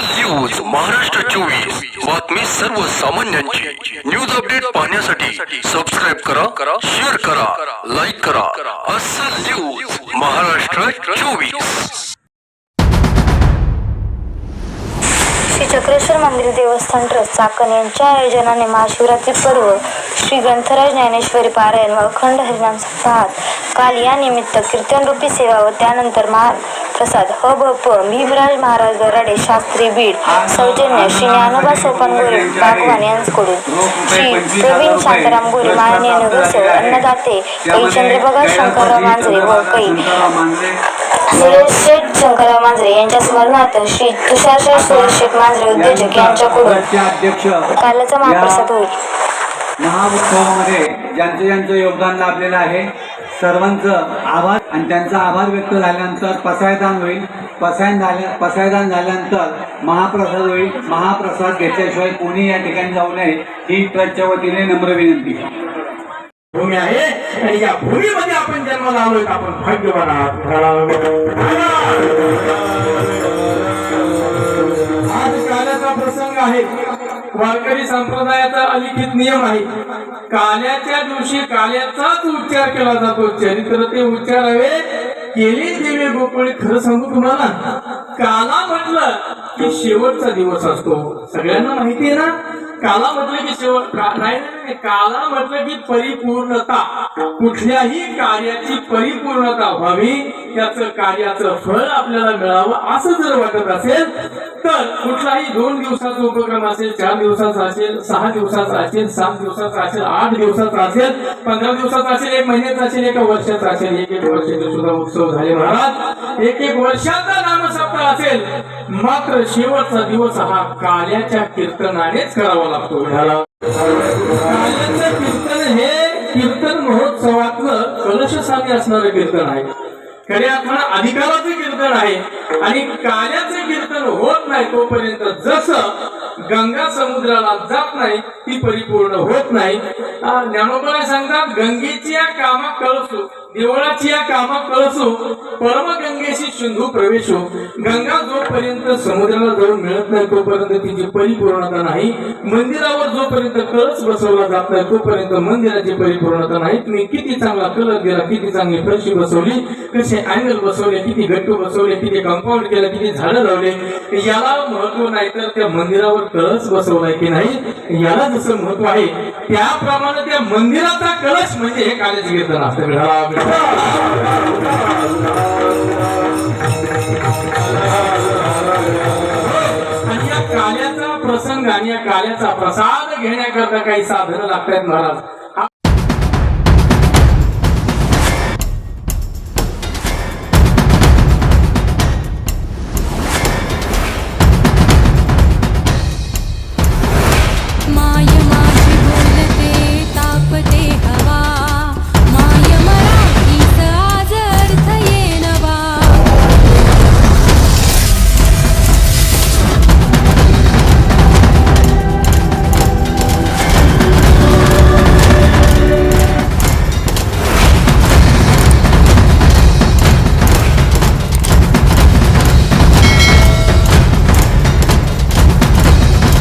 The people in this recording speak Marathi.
न्यूज महाराष्ट्र चोवीस. बातमी सर्वसामान्यांची. न्यूज अपडेट पाहण्यासाठी सबस्क्राईब करा शेअर करा लाईक करा. असल न्यूज महाराष्ट्र चोवीस. श्री चक्रेश्वर मंदिर देवस्थान ट्रस्ट चाकण यांच्या आयोजनाने महाशिवरात्री पर्व श्री ग्रंथराज ज्ञानेश्वरी पारायण व अखंड हरिनाम सप्ताहात. काल या निमित्त कीर्तनरूपी सेवा व त्यानंतर महा प्रसाद ह भ प भीमराज महाराज दराडे शास्त्री बीड सौजन्य श्री ज्ञानोबा सोपान गोरे बागवान यांच्याकडून श्री प्रवीण शांताराम गोरे माननीय नगरसेवक अन्नदाते कै चंद्रप्रकाश शंकरराव मांजरे व कै सुरेश शंकरराव मांजरे यांच्या स्मरणार्थ श्री तुषार सुरेश मांजरे उद्योजक यांच्याकडून कालचा महाप्रसाद होईल. महाउत्सवामध्ये ज्यांचं ज्यांचं योगदान लाभलेलं आहे सर्वांचं आभार आणि त्यांचा आभार व्यक्त झाल्यानंतर पसायदान होईल. पसायन झाल्या पसायदान झाल्यानंतर महाप्रसाद होईल. महाप्रसाद घेतल्याशिवाय कोणी या ठिकाणी जाऊ नये. ही ट्रस्टच्या वतीने नम्र विनंती. भूमी आहे. आणि या भूमीमध्ये आपण जन्माला आलोय आपण भाग्यवान आहात. वारकरी संप्रदायाचा अलिखित नियम आहे. काल्याच्या दिवशी काल्याचाच उच्चार केला जातो. चरित्र ते उच्चार हवे केले देवे गोकुळी खरं सांगू तुम्हाला. काला म्हटलं की शेवटचा दिवस असतो. सगळ्यांना माहिती आहे ना? काला म्हटलं की शेवट नाही काला म्हटलं की परिपूर्णता कुठल्याही कार्याची परिपूर्णता व्हावी त्याचं कार्याचं फळ आपल्याला मिळावं असं जर वाटत असेल तर कुठलाही दोन दिवसाचा उपक्रम असेल चार दिवसाचा असेल सहा दिवसाचा असेल सात दिवसाचा असेल आठ दिवसाचा असेल पंधरा दिवसाचा असेल एक महिन्याचा असेल एका वर्षाचा असेल एक एक वर्षाचे सुद्धा उत्सव झाले महाराज. एक एक वर्षाचा नामसप्ताह असेल मात्र शेवटचा दिवस हा काल्याच्या कीर्तनानेच करावा लागतो. काल्याचं कीर्तन हे कीर्तन महोत्सवातलं कलशसामी असणारं कीर्तन आहे. खऱ्या अर्थानं अधिकाराचं कीर्तन आहे आणि काल्याचं कीर्तन होत नाही तोपर्यंत जसं गंगा समुद्राला जात नाही ती परिपूर्ण होत नाही. आ, ज्ञानोबा सांगतात गंगेची या कामा कळसू देवळाची या कामा कळसू परमगंगेशी सिंधू प्रवेशो गंगा जोपर्यंत समुद्राला जाऊन मिळत नाही तोपर्यंत तिची परिपूर्णता नाही मंदिरावर जोपर्यंत कळस बसवला जात नाही तोपर्यंत मंदिराची परिपूर्णता नाही. तुम्ही किती चांगला कलर दिला किती चांगली फरशी बसवली कसे अँगल बसवले किती गट्टू बसवले किती कंपाऊंड केलं किती झाडं लावले याला महत्त्व नाही तर त्या मंदिरावर कळस बसवलाय की नाही? याला जसं महत्त्व आहे त्याप्रमाणे त्या मंदिराचा कलश म्हणजे हे काल्याचे कीर्तन असतं. या प्रसाद घेण्याकरता काही साधनं लागतात महाराज.